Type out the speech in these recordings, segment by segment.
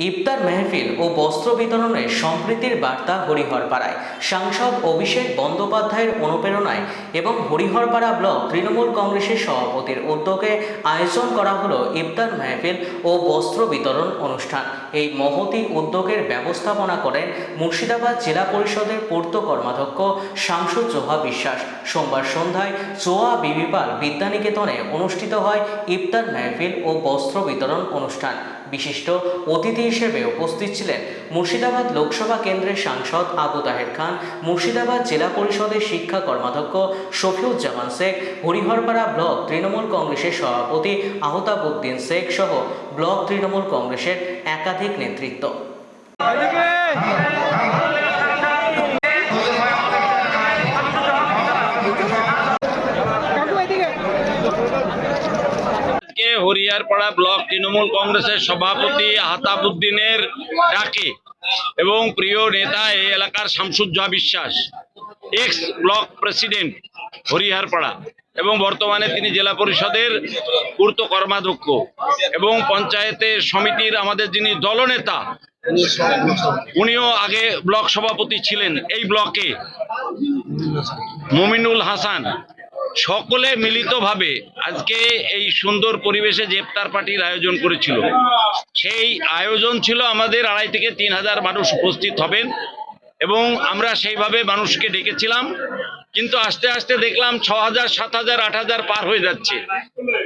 ইফতার মেহফিল ও বস্ত্র বিতরণে সম্প্রীতির বার্তা হরিহরপাড়ায়। সাংসদ অভিষেক বন্দ্যোপাধ্যায়ের অনুপ্রেরণায় এবং হরিহরপাড়া ব্লক তৃণমূল কংগ্রেসের সভাপতির উদ্যোগে আয়োজন করা হলো ইফতার মেহফিল ও বস্ত্র বিতরণ অনুষ্ঠান। এই মহতি উদ্যোগের ব্যবস্থাপনা করেন মুর্শিদাবাদ জেলা পরিষদের পূর্ত কর্মাধ্যক্ষ শামসুদ জোহা বিশ্বাস। সোমবার সন্ধ্যায় চোয়া বিবিপাল বিদ্যানিকেতনে অনুষ্ঠিত হয় ইফতার মেহফিল ও বস্ত্র বিতরণ অনুষ্ঠান। বিশিষ্ট অতিথি হিসেবে উপস্থিত ছিলেন মুর্শিদাবাদ লোকসভা কেন্দ্রের সাংসদ আবু তাহের খান, মুর্শিদাবাদ জেলা পরিষদের শিক্ষা কর্মাধ্যক্ষ শফিউজ্জামান শেখ, হরিহরপাড়া ব্লক তৃণমূল কংগ্রেসের সভাপতি আহতাবুদ্দিন শেখ সহ ব্লক তৃণমূল কংগ্রেসের একাধিক নেতৃত্ব। আজকে হরিয়ারপাড়া ব্লক তৃণমূল কংগ্রেসের সভাপতি হাতাবুদ্দিনের ডাকে এবং প্রিয় নেতা এই এলাকার শামসুজ্জোহা বিশ্বাস এক্স ব্লক প্রেসিডেন্ট হরিহারপাড়া এবং বর্তমানে তিনি জেলা পরিষদের পূর্ত কর্মাধ্যক্ষ এবং পঞ্চায়েতের সমিতির আমাদের যিনি দলনেতা, উনিও আগে ব্লক সভাপতি ছিলেন এই ব্লকে। মুমিনুল হাসান সকলে মিলিতভাবে আজকে এই সুন্দর পরিবেশে ইফতার পার্টির আয়োজন করেছিল। সেই আয়োজন ছিল আমাদের আড়াই থেকে তিন হাজার মানুষ উপস্থিত হবেন এবং আমরা সেইভাবে মানুষকে ডেকেছিলাম, কিন্তু আস্তে আস্তে দেখলাম ছ হাজার, সাত হাজার, আট হাজার পার হয়ে যাচ্ছে।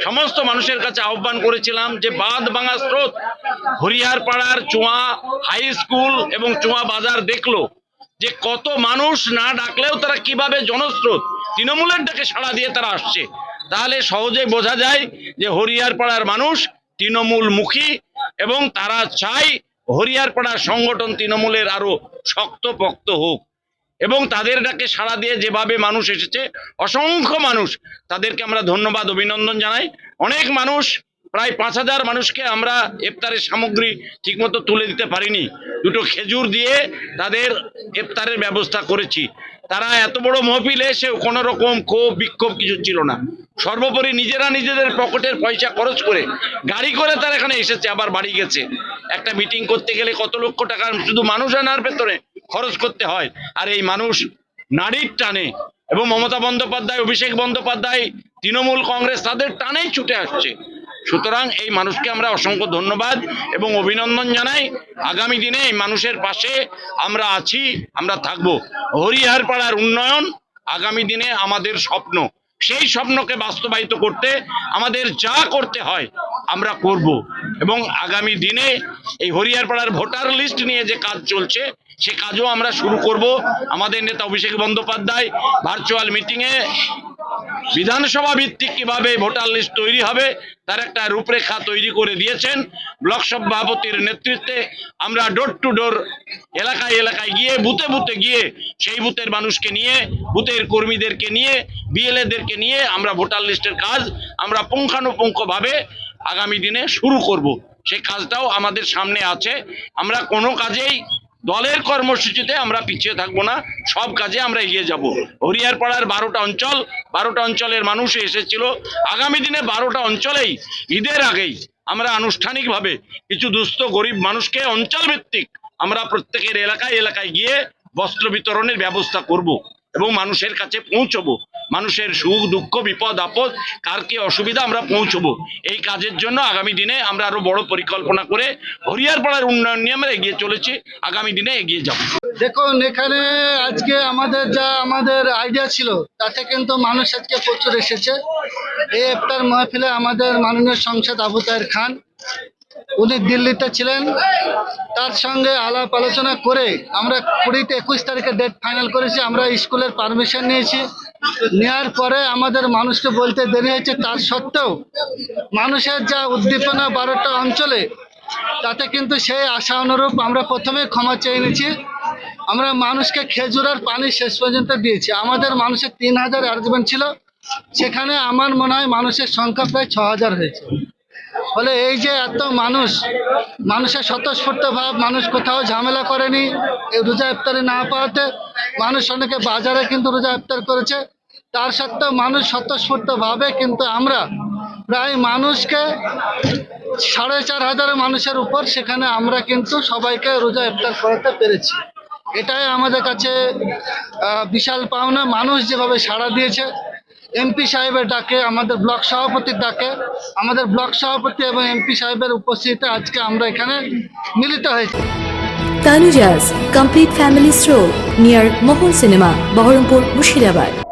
সমস্ত মানুষের কাছে আহ্বান করেছিলাম যে বাঁধ ভাঙা স্রোত, হরিয়ার পাড়ার চুয়া হাই স্কুল এবং চুয়া বাজার দেখল যে কত মানুষ না ডাকলেও তারা কীভাবে জনস্রোত তৃণমূলের ডাকে সাড়া দিয়ে তারা আসছে। তাহলে সহজে বোঝা যায় যে হরিয়ার পাড়ার মানুষ তৃণমূল মুখী এবং তারা চায় হরিয়ার পাড়ার সংগঠন তৃণমূলের আরও শক্তপোক্ত হোক। এবং তাদের ডাকে সাড়া দিয়ে যেভাবে মানুষ এসেছে, অসংখ্য মানুষ তাদেরকে আমরা ধন্যবাদ, অভিনন্দন জানাই। অনেক মানুষ, প্রায় পাঁচ হাজার মানুষকে আমরা ইফতারের সামগ্রী ঠিকমতো তুলে দিতে পারিনি। দুটো খেজুর দিয়ে তাদের ইফতারের ব্যবস্থা করেছি। তারা এত বড় মহফিলে এসে কোনো রকম ক্ষোভ, বিক্ষোভ কিছু ছিল না। সর্বোপরি নিজেরা নিজেদের পকেটের পয়সা খরচ করে গাড়ি করে তারা এখানে এসেছে, আবার বাড়ি গেছে। একটা মিটিং করতে গেলে কত লক্ষ টাকা শুধু মানুষ আনার ভেতরে খরচ করতে হয়। আর এই মানুষ নারীর টানে এবং মমতা বন্দ্যোপাধ্যায়, অভিষেক বন্দ্যোপাধ্যায়, তৃণমূল কংগ্রেস তাদের টানেই ছুটে আসছে। সুতরাং এই মানুষকে আমরা অসংখ্য ধন্যবাদ এবং অভিনন্দন জানাই। আগামী দিনে এই মানুষের পাশে আমরা আছি, আমরা থাকব। হরিহার পাড়ার উন্নয়ন আগামী দিনে আমাদের স্বপ্ন। সেই স্বপ্নকে বাস্তবায়িত করতে আমাদের যা করতে হয় আমরা করব। এবং আগামী দিনে এই হরিয়ারপাড়ার ভোটার লিস্ট নিয়ে যে কাজ চলছে, সে কাজও আমরা শুরু করব। আমাদের নেতা অভিষেক বন্দ্যোপাধ্যায় ভার্চুয়াল মিটিংয়ে বিধানসভা ভিত্তিক কীভাবে ভোটার লিস্ট তৈরি হবে, তার একটা রূপরেখা তৈরি করে দিয়েছেন। ব্লক সভাপতির নেতৃত্বে আমরা ডোর টু ডোর এলাকায় এলাকায় গিয়ে, বুথে বুথে গিয়ে সেই বুথের মানুষকে নিয়ে, বুথের কর্মীদেরকে নিয়ে বিএলএদেরকে নিয়ে আমরা ভোটার লিস্টের কাজ আমরা পুঙ্খানুপুঙ্খভাবে আগামী দিনে শুরু করব। সেই কাজটাও আমাদের সামনে আছে। আমরা কোনো কাজেই দলের কর্মসূচিতে আমরা পিছিয়ে থাকব না। সব কাজে আমরা এগিয়ে যাব। হরিয়ার পাড়ার বারোটা অঞ্চল, বারোটা অঞ্চলের মানুষ এসেছিল। আগামী দিনে বারোটা অঞ্চলেই, ঈদের আগেই আমরা আনুষ্ঠানিকভাবে কিছু দুস্থ গরিব মানুষকে অঞ্চল ভিত্তিক আমরা প্রত্যেকের এলাকায় এলাকায় গিয়ে বস্ত্র বিতরণের ব্যবস্থা করব। এবং মানুষের কাছে পৌঁছবো। মানুষের সুখ, দুঃখ, বিপদ, আপদ, কার কি অসুবিধা আমরা পৌঁছবো। এই কাজের জন্য আগামী দিনে আমরা আরও বড় পরিকল্পনা করে হরিয়ার হরিয়ারপাড়ার উন্নয়ন নিয়ে আমরা এগিয়ে চলেছি। আগামী দিনে এগিয়ে যাব। দেখুন, এখানে আজকে আমাদের যা আমাদের আইডিয়া ছিল, তাতে কিন্তু মানুষ আজকে প্রচুর এসেছে। এই ইফতার মাহফিলে আমাদের মাননীয় সংসদ আবু তাহের খান উনি দিল্লিতে ছিলেন। তার সঙ্গে আলাপ আলোচনা করে আমরা কুড়িতে একুশ তারিখে ডেট ফাইনাল করেছি, আমরা স্কুলের পারমিশন নিয়েছি। নেওয়ার পরে আমাদের মানুষকে বলতে দেরি হয়েছে, তার সত্ত্বেও মানুষের যা উদ্দীপনা বারোটা অঞ্চলে, তাতে কিন্তু সেই আশা অনুরূপ আমরা প্রথমে ক্ষমা চেয়ে নিয়েছি। আমরা মানুষকে খেজুর আর পানি শেষ পর্যন্ত দিয়েছি। আমাদের মানুষের তিন হাজার অ্যারেঞ্জমেন্ট ছিল, সেখানে আমার মনে হয় মানুষের সংখ্যা প্রায় ছ হাজার হয়েছে। ফলে এই যে এত মানুষ, মানুষের স্বতঃস্ফূর্ত ভাব, মানুষ কোথাও ঝামেলা করেনি এই রোজা ইফতারি না পাওয়াতে, মানুষ অনেকে বাজারে কিন্তু রোজা ইফতার করেছে। তার সত্ত্বেও মানুষ স্বতঃস্ফূর্তভাবে কিন্তু আমরা প্রায় মানুষকে সাড়ে চার হাজার মানুষের উপর সেখানে আমরা কিন্তু সবাইকে রোজা ইফতার করাতে পেরেছি। এটাই আমাদের কাছে বিশাল পাওনা। মানুষ যেভাবে সাড়া দিয়েছে এমপি সাহেবের ডাকে, আমাদের ব্লক সভাপতির ডাকে আমাদের ব্লক সভাপতি এবং এমপি সাহেবের উপস্থিতিতে আজকে আমরা এখানে মিলিত হয়েছি Tanuja's complete family store near Mohan cinema Baharampur Mushirabad.